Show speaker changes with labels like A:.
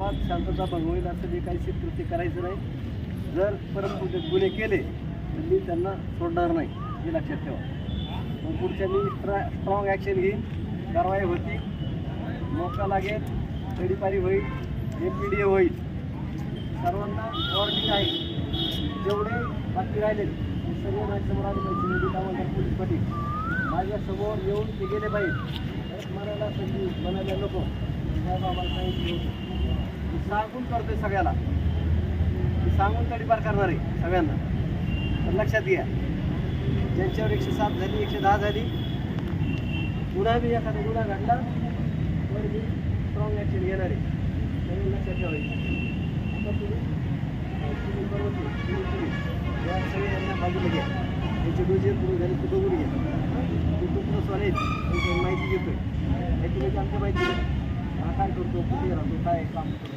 A: शांतता भंग होईल असं जे काही कृती करायचं नाही जर परत गुन्हे केले तर मी त्यांना सोडणार नाही हे लक्षात ठेवा. मग पुढच्या मी स्ट्रा स्ट्रॉंग ॲक्शन घेईन कारवाई होती मोका लागेल तडीपारी होईल एम पी डी ए होईल. सर्वांना वॉर्निंग आहे जेवढे बाकी राहिले ते सर्व माझ्यासमोर आले पाहिजे म्हणजे निधी कामगार पोलीस पाटील माझ्यासमोर येऊन ते गेले पाहिजे. मनाला संधी बनायला नको. साहेब आम्हाला सांगितलं होतं सांगून करतोय सगळ्याला. सांगून तडीपार करणार आहे सगळ्यांना. तर लक्षात घ्या ज्यांच्यावर एकशे सात झाली एकशे दहा झाली गुन्हा बी एखादा गुन्हा घडला तर मी स्ट्रॉंग ॲक्शन घेणार आहे. म्हणून लक्षात ठेवायचं. आता तुम्ही तुम्ही बरोबर तुम्ही तुम्ही- या सगळ्यांना बाजूला घ्या. त्यांचे डोजे पूर्ण झाले ते बघून घ्या. कुटुंबस्वाले आहेत त्यांची माहिती घेतोय हे तुम्ही आमच्या माहिती काय करतो? कुठे राहतो? काय काम करतो?